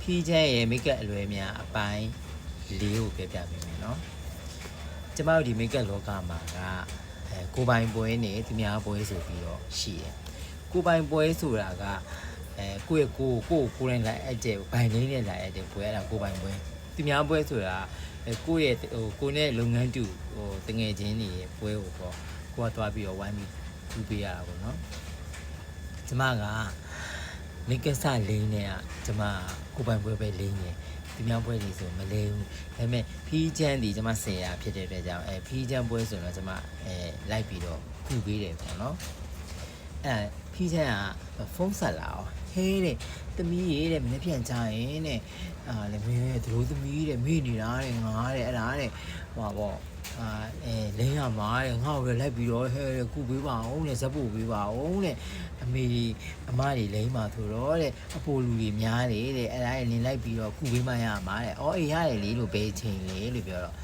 ဖီးချမ်းရဲ့မိတ်ကပ်အလွယ်များအပိုင်းလေးကိုပြပြပေးမယ်နော်ကျမတို့ဒီမိတ်ကပ်လောကမှာကအဲကိုပိုင်ပွဲနဲ့သူများပွဲဆိုပြီးတော့ရှိတယ်ကိုပိုင်ပွဲဆိုတာကအဲကိုယ့်ရဲ့ကိုယ်ကိုယ်ကိုယ်တိုင်လိုက်အပ်တဲ့ဘိုင်လေးနဲ့လိုက်အပ်တဲ့ပွဲအဲ့ဒါကိုပိုင်ပွဲသူများပွဲဆိုတာအဲကိုယ့်ရဲ့ဟိုကိုယ်နဲ့လုပ်ငန်းတူဟိုတငယ်ချင်းတွေရဲ့ပွဲကိုပေါ့ကိုကသွားပြီးတော့ဝိုင်းပြီးထူပေးရတာပေါ့နော်ကျမကမိကဆလိမ့်နေอ่ะကျမကို ပိုင်ပွဲပဲလိမ့်နေဒီများပွဲတွေဆိုမလိမ့်ဘူးဒါပေမဲ့ဖီးချမ်းဒီကျမဆင်ရဖြစ်တဲ့အတွက်ကြောင့်အဲဖီးချမ်းပွဲဆိုတော့ကျမအဲလိုက်ပြီးတော့ခုပေးတယ်ပေါ့နော်အဲ ဖီးချမ်းကဖုန်းဆက်လာအောင်ဟေးတဲ့သမီးရေးတဲ့မနေ့ပြန်ကြရင်တဲ့အာလေမင်းရဲ့တို့သမီးတဲ့မိနေတာတဲ့ငါတဲ့အဲ့ဒါတဲ့ဟိုပါပေါ့အာအဲလိမ့်ရမှာတဲ့ငါ့ကိုလည်းလိုက်ပြီးတော့ဟဲတဲ့ခုပေးပါအောင်တဲ့ဇက်ဖို့ပေးပါအောင်တဲ့အမေအမတွေလိမ့်ပါဆိုတော့တဲ့အပိုလူတွေများတယ်တဲ့အဲ့ဒါရဲ့လင်းလိုက်ပြီးတော့ခုပေးမှရမှာတဲ့အော်အေးရတယ်လေလို့ဘယ်ချိန်လေလို့ပြောတော့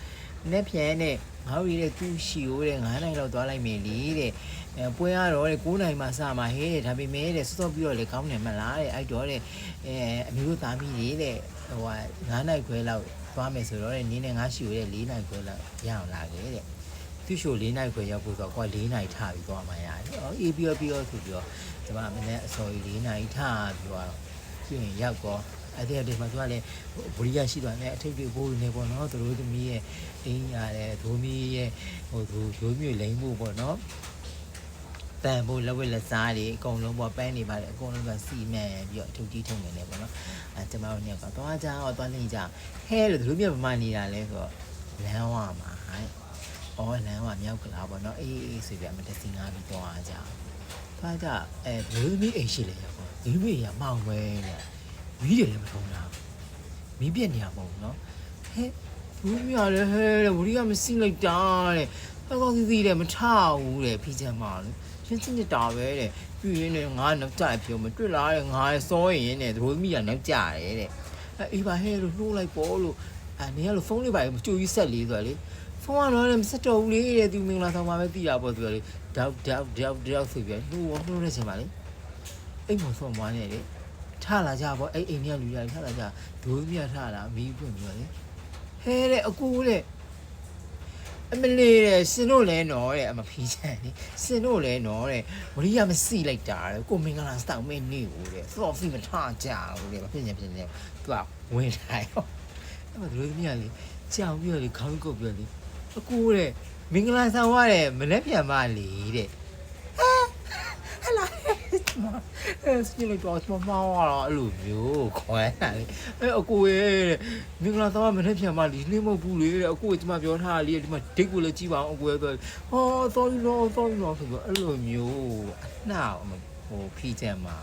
နေ့ပြန်တဲ့ငါတို့ရတဲ့သူ့ရှီကိုတဲ့9နိုင်လောက်သွားလိုက်မယ်လေတဲ့အဲပွဲရတော့တဲ့9နိုင်မှစမှာဟဲတဲ့ဒါပေမဲ့တဲ့စောစောပြီးတော့လေကောင်းတယ်မလားတဲ့အဲ့တော့တဲ့အဲအမျိုးတို့သားမိတွေတဲ့ဟိုက9နိုင်ခွဲလောက်သွားမယ်ဆိုတော့တဲ့နင်းနဲ့ငါရှီကိုတဲ့4နိုင်ခွဲလောက်ရအောင်လာခဲ့တဲ့သူ့ရှို၄နိုင်ခွဲရောက်ဖို့ဆိုတော့ကိုက၄နိုင်ထားပြီးသွားမှရတယ်။အော်အေးပြီးတော့ပြီးတော့ဆိုပြီးတော့ဒီမှာမနေ့အစောကြီး၄နိုင်ထားပြီးတော့ပြင်ရောက်တော့ အဲ့ဒီအချိန်မှာသူကလည်းဗီဒီယိုရှိသွားတယ်အထိတ်တွေဘိုးနေပေါ့နော်သူတို့သမီးရဲ့အင်းရတယ်ဒိုးမီရဲ့ဟိုသူဒိုးမျိုးလိမ့်မှုပေါ့နော်တန်ဖို့လက်ဝက်လက်စားတွေအကုန်လုံးပေါ့ပန်းနေပါတယ်အကုန်လုံးကစီမံပြီးတော့အထုပ်ကြီးထုံနေတယ်ပေါ့နော်အဲကျမတို့ညကသွားကြအောင်သွားနေကြဟဲလို့သူတို့မျိုးပမာနေတာလဲဆိုတော့လမ်းဝမှာဟဲ့။အော်လမ်းကမြောက်ကလာပေါ့နော်အေးအေးဆိုပြီးအမတစီငါပြီးသွားကြ။သွားကြအဲဘလူးမီအိမ်ရှိလေရပေါ့။ဒီမိရမောင်ပဲတဲ့။ မီးတယ်လည်းမထုံးတာ။မီးပြက်နေရမဟုတ်ဘူးနော်။ဟဲ့ဘူးမြရလေဟဲ့တဲ့ဝရီကမစိလိုက်တာတဲ့။တော့ကောင်းစီစီတဲ့မထဘူးတဲ့ဖိချမ်းမလို့။ရှင်းစင်းနေတာပဲတဲ့။ပြီးရင်လည်းငါနောက်ကြပြောမတွေ့လားတဲ့ငါစောရင်တဲ့တို့မိရနောက်ကြတယ်တဲ့။အဲအေးပါဟဲ့လို့နှိုးလိုက်ပေါ့လို့အနေကလို့ဖုန်းလေးပါမကြိုကြီးဆက်လေးဆိုတော့လေဖုန်းကတော့လည်းမစက်တော့ဘူးလေတဲ့သူမင်္ဂလာဆောင်မှာပဲတည်တာပေါ့သူကလေဒေါက်ဒေါက်ဒေါက်ဒေါက်ဆိုပြီးလှူအောင်လှူနေချိန်ပါလေအိမ်မဆုံးမွားနေလေ ထလာကြပေါ့အဲ့အိမ်ကြီးကလူရတယ်ထလာကြဒိုးမြထလာမီးပွင့်ပြီးတော့လေဟဲတဲ့အကူတဲ့အမလေးတဲ့စင်တို့လဲနော်တဲ့အမဖီးချန်လေစင်တို့လဲနော်တဲ့ဝရိယမစီလိုက်တာတဲ့ကိုမင်္ဂလာစောင့်မင်းနေဦးတဲ့စောစီမထကြဘူးတဲ့မဖြစ်နေဖြစ်နေသူကဝင်ထိုင်တော့အဲ့မှာဒိုးမြလေကြောင်ပြီးတော့လေခေါင်းကုတ်ပြီးတော့လေအကူတဲ့မင်္ဂလာဆောင်ရတယ်မနေ့ပြန်မလေတဲ့ဟလာ အဲစနေလေးတော့စမမောင်းရတော့အဲ့လိုမျိုးခွဲတာလေအဲအကူရဲ့တဲ့မင်္ဂလာဆောင်ရမနေ့ပြန်မလီနေမဟုတ်ဘူးလေတဲ့အကူကဒီမှာပြောထားတာလေဒီမှာဒိတ်ကိုလည်းကြည့်ပါအောင်အကူရဲ့ဆိုဟောတော်ပြီနော်တော်ပြီနော်ဆိုတော့အဲ့လိုမျိုးအနှောက်ဟိုဖီးချမ်းမှာ